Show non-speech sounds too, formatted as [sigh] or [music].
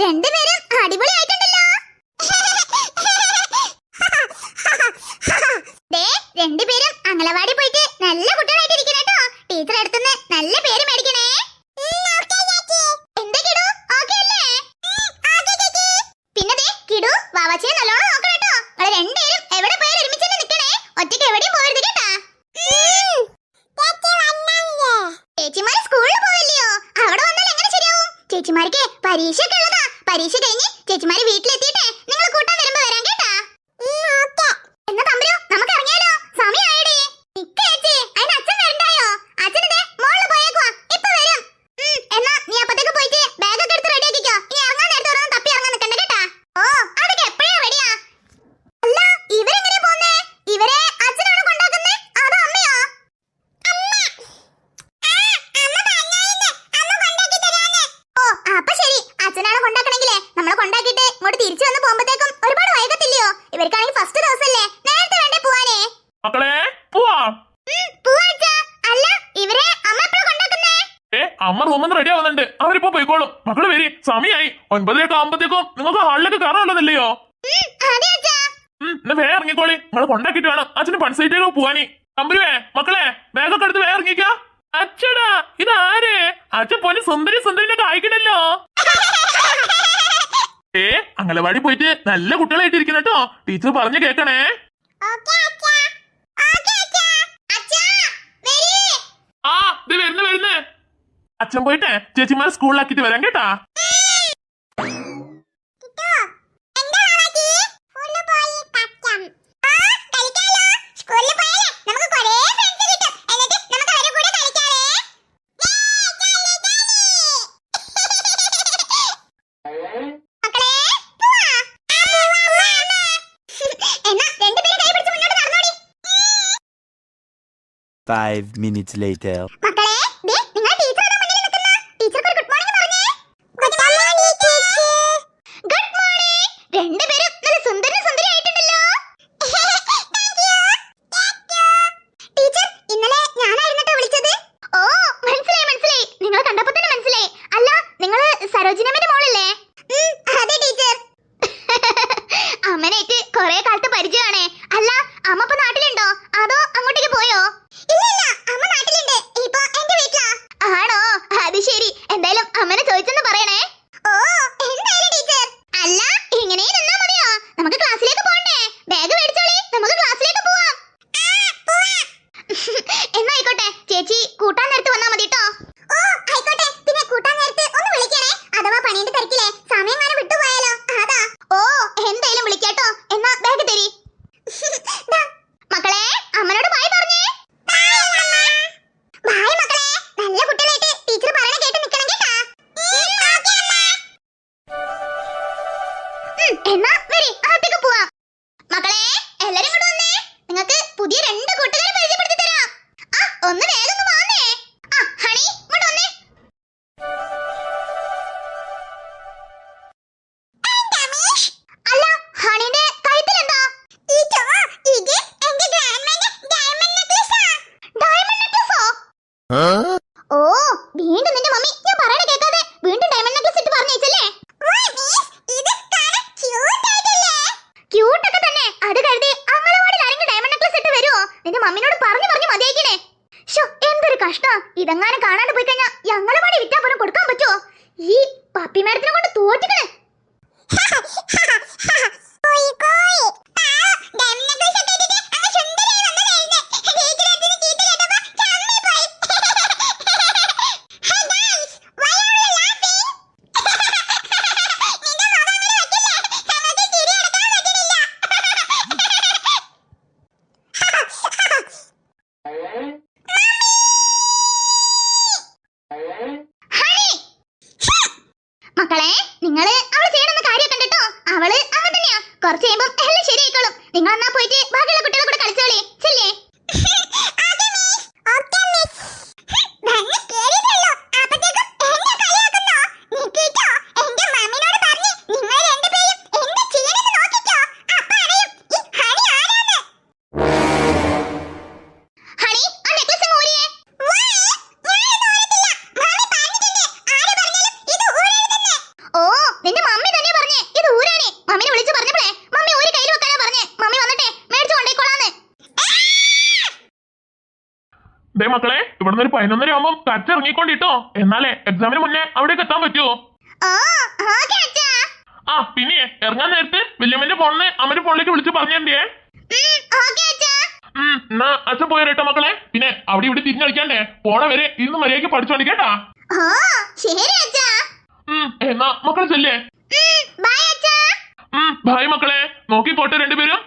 രണ്ടുപേരും അടിപൊളിയായിട്ട് പരീക്ഷ ഒക്കെ ഉള്ളതാ. പരീക്ഷ കഴിഞ്ഞ് ചേച്ചിമാര് വീട്ടിലെത്തിയിട്ടേ. ഇങ്ങോട്ട് തിരിച്ചു വന്ന് പോകുമ്പോഴത്തേക്കും ഒരുപാട് വൈകത്തില്ലയോ? ഇവർക്കാണെങ്കിൽ ഫസ്റ്റ് ദിവസമല്ലേ നേരത്തെ വേണ്ടേ പോവാനേ. മക്കളെ പോവാം. അല്ല ഇവരെ അമ്മ എപ്പോഴും കൊണ്ടാക്കുന്നേ ഏ അമ്മ റൂമിൽ റെഡി ആവുന്നുണ്ട്. അവരിപ്പോ പോയിക്കോളും. മക്കൾ വരി സമയായി. ഒൻപതരയൊക്കെ ആകുമ്പോഴത്തേക്കും നിങ്ങൾക്ക് ഹാളിലൊക്കെ കയറാനുള്ളതല്ലയോ എന്നാ വേ ഇറങ്ങിക്കോളി. നിങ്ങളെ കൊണ്ടാക്കിട്ട് വേണം. അച്ഛന് പൺസൈറ്റിലേക്ക് പോവാനി. കമ്പനിവേ മക്കളെ വേഗം എടുത്ത് വേ ഇറങ്ങിക്കാ. അച്ഛടാ ഇതാരേ? അച്ഛൻ പോലെ സുന്ദരി സുന്ദരി അംഗനവാടി പോയിട്ട് നല്ല കുട്ടികളായിട്ട് കേട്ടോ. ടീച്ചർ പറഞ്ഞു കേക്കണേ. ആ ഇത് വരുന്നു വരുന്നു. അച്ഛൻ പോയിട്ടേ. ചേച്ചിമാരെ സ്കൂളിലാക്കിട്ട് വരാം കേട്ടാ. ഫൈവ് മിനിറ്റ്സ് ലേറ്റർ രണ്ടുപേരും കഷ്ടാ. ഇതെങ്ങാനും കാണാണ്ട് പോയി കഴിഞ്ഞാ ഞങ്ങളെ പണി വിറ്റാ പോലും കൊടുക്കാൻ പറ്റുമോ ഈ പപ്പി മാഡത്തിനെ കൊണ്ട് തോറ്റിക്കണേ. [laughs] മക്കളെ നിങ്ങൾ അവൾ ചെയ്യണമെന്ന കാര്യം കണ്ടിട്ടോ? അവൾ അങ്ങനെ തന്നെയാ. കുറച്ച് കഴിയുമ്പോ എല്ലാം ശരിയായിക്കോളും. നിങ്ങൾ എന്നാ പോയിട്ട് ബാക്കിയുള്ള ദേ മക്കളെ ഇവിടുന്ന് ഒരു പതിനൊന്നര ആവുമ്പം കച്ച ഇറങ്ങിക്കൊണ്ടിട്ടോ എന്നാലേ എക്സാമിന് മുന്നേ അവിടേക്ക് എത്താൻ പറ്റുമോ ആ പിന്നെ ഇറങ്ങാൻ നേരത്ത് വല്യമ്മന്റെ ഫോണിന് അമ്മന്റെ ഫോണിലേക്ക് വിളിച്ച് പറഞ്ഞേ ഉം, എന്നാ അച്ഛൻ പോയരട്ടോ മക്കളെ. പിന്നെ അവിടെ ഇവിടെ തിരിഞ്ഞു കളിക്കാണ്ടേ. പോണ വരെ ഇന്ന് മര്യാദയ്ക്ക് പഠിച്ചോണ്ടി കേട്ടാ? ഉം എന്നാ മക്കളെ ചെല്ലേ. ഉം, ബൈ അച്ഛാ. ഉം ഭായ് മക്കളെ. നോക്കിക്കോട്ടെ രണ്ടുപേരും.